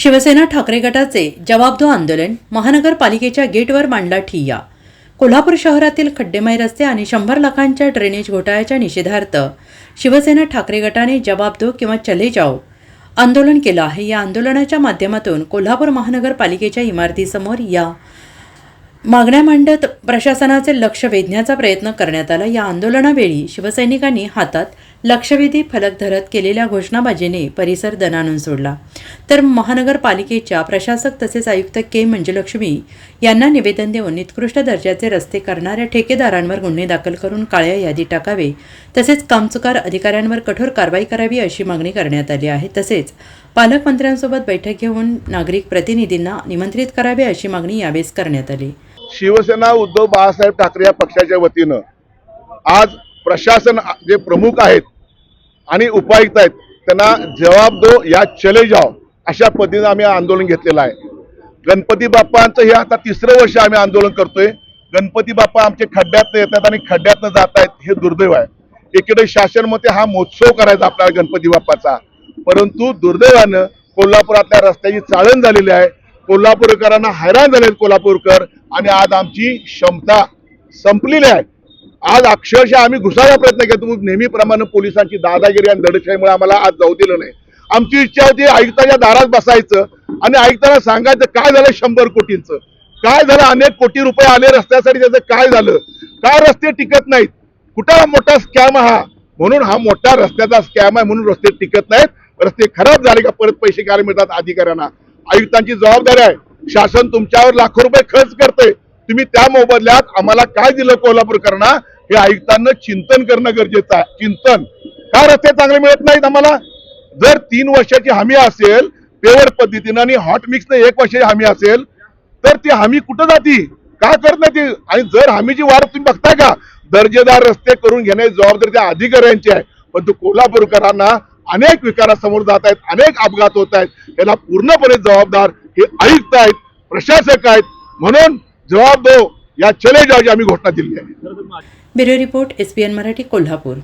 शिवसेना ठाकरे गटाचे जवाबदो आंदोलन महानगरपालिकेच्या गेटवर मांडला ठिय्या. कोल्हापूर शहरातील खड्डेमय रस्ते आणि शंभर लाखांच्या ड्रेनेज घोटाळ्याच्या निषेधार्थ शिवसेना ठाकरे गटाने जवाबदो किंवा चले जाओ आंदोलन केलं आहे. या आंदोलनाच्या माध्यमातून कोल्हापूर महानगरपालिकेच्या इमारतीसमोर या मागण्या मांडत प्रशासनाचे लक्ष वेधण्याचा प्रयत्न करण्यात आला. या आंदोलनावेळी शिवसैनिकांनी हातात लक्षवेधी फलक धरत केलेल्या घोषणाबाजीने परिसर दणानून सोडला. तर महानगरपालिकेच्या प्रशासक तसेच आयुक्त के. मंजुलक्ष्मी यांना निवेदन देऊन निकृष्ट दर्जाचे रस्ते करणाऱ्या ठेकेदारांवर गुन्हे दाखल करून काळ्या यादी टाकावे तसेच कामचुकार अधिकाऱ्यांवर कठोर कारवाई करावी अशी मागणी करण्यात आली आहे. तसेच पालकमंत्र्यांसोबत बैठक घेऊन नागरिक प्रतिनिधींना निमंत्रित करावे अशी मागणी यावेळेस करण्यात आली. शिवसेना उद्धव बाळासाहेब ठाकरे या पक्षाच्या वतीनं आज प्रशासन जे प्रमुख आहेत आणि उपायुक्त आहेत त्यांना जवाब दो या चले जाओ अशा पद्धतीनं आम्ही आंदोलन घेतलेलं आहे. गणपती बाप्पांचं हे आता तिसरं वर्ष आम्ही आंदोलन करतोय. गणपती बाप्पा आमचे खड्ड्यातनं येतात आणि खड्ड्यातनं जात आहेत हे दुर्दैव आहे. एकीकडे शासनमध्ये हा महोत्सव करायचा आपल्याला गणपती बाप्पाचा. परंतु दुर्दैवानं कोल्हापुरातल्या रस्त्याची चाळण झालेली आहे. कोल्हापूरकरांना हैराण झालेत कोल्हापूरकर. आणि आज आमची क्षमता संपलेली आहे. आज अक्षरशः आम्ही घुसायला प्रयत्न केला. तुम्ही नेहमीप्रमाणे पोलिसांची दादागिरी आणि धडशाहीमुळे आम्हाला आज जाऊ दिलं नाही. आमची इच्छा होती आयुक्ताच्या दारात बसायचं आणि आयुक्ताला सांगायचं काय झालं शंभर कोटींचं? काय झालं अनेक कोटी रुपये आले रस्त्यासाठी? त्याचं काय झालं? काय रस्ते टिकत नाहीत? कुठं मोठा स्कॅम हा? म्हणून हा मोठा रस्त्याचा स्कॅम आहे म्हणून रस्ते टिकत नाहीत. रस्ते खराब झाले का परत पैसे काय मिळतात अधिकाऱ्यांना. आयुक्तांची जबाबदारी आहे. शासन तुमच्यावर लाखो रुपये खर्च करते. तुम्ही त्या मोबदल्यात आम्हाला काय दिलं कोल्हापूरकरांना? हे आयुक्तांना चिंतन करणं गरजेचं आहे. चिंतन. का रस्ते चांगले मिळत नाहीत आम्हाला? जर तीन वर्षाची हमी असेल पेवर पद्धतीनं आणि हॉट मिक्सनं एक वर्षाची हमी असेल तर ती हमी कुठं जाती? का करत नाही ती? आणि जर हमीची वाढ तुम्ही बघताय का? दर्जेदार रस्ते करून घेण्याची जबाबदारी त्या अधिकाऱ्यांची आहे. पण तो कोल्हापूरकरांना अनेक विकारासमोर जात आहेत अनेक अपघात होत आहेत. याला पूर्णपणे जबाबदार हे आयुक्त आहेत. प्रशासक आहेत. म्हणून जबाब दो या चले जाओची आम्ही घोषणा दिली आहे. Bureau report S Marathi Kolhapur.